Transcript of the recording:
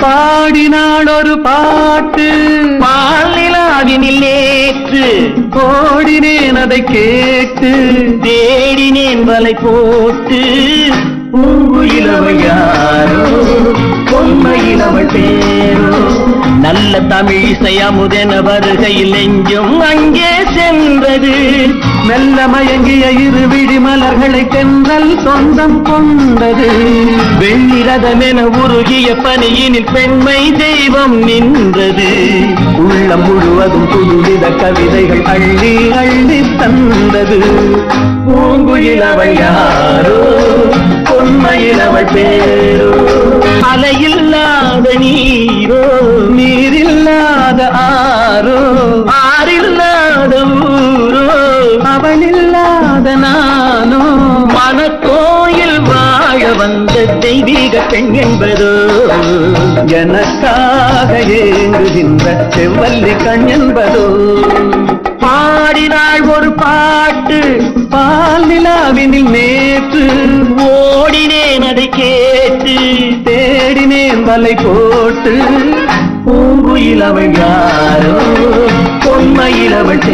பாடினாள் ஒரு பாட்டு. பாலிலாவினில் நேற்று. ஓடினேன் அதை கேட்டு. தேடினேன் வலை போட்டு. பூங்குயிலவையாரோ நல்ல தமிழ் இசையமுதென வருகையில் எங்கும் அங்கே சென்றது. மெல்ல மயங்கிய இரு விழி மலர்களை தென்றல் சொந்தம் கொண்டது. வெண்ணிரதமென உருகிய பணியினில் பெண்மை தெய்வம் நின்றது. உள்ளம் முழுவதும் புதுவித கவிதைகள் அள்ளி அள்ளி தந்தது. பூங்குயிலவள் யாரோ பொன்மையில் அவள் பேர். வந்த தெய்வீக பெண் என்பதோ? எனக்காக ஏங்குகின்ற செவ்வல்லி கண் என்பதோ? பாடினாள் ஒரு பாட்டு பால் நிலாவினில் நேற்று. ஓடினேன் அதை கேட்டு தேடினேன் வலை போட்டு. பூங்குயில் அவள் யாரோ பொன்மையில் அவள்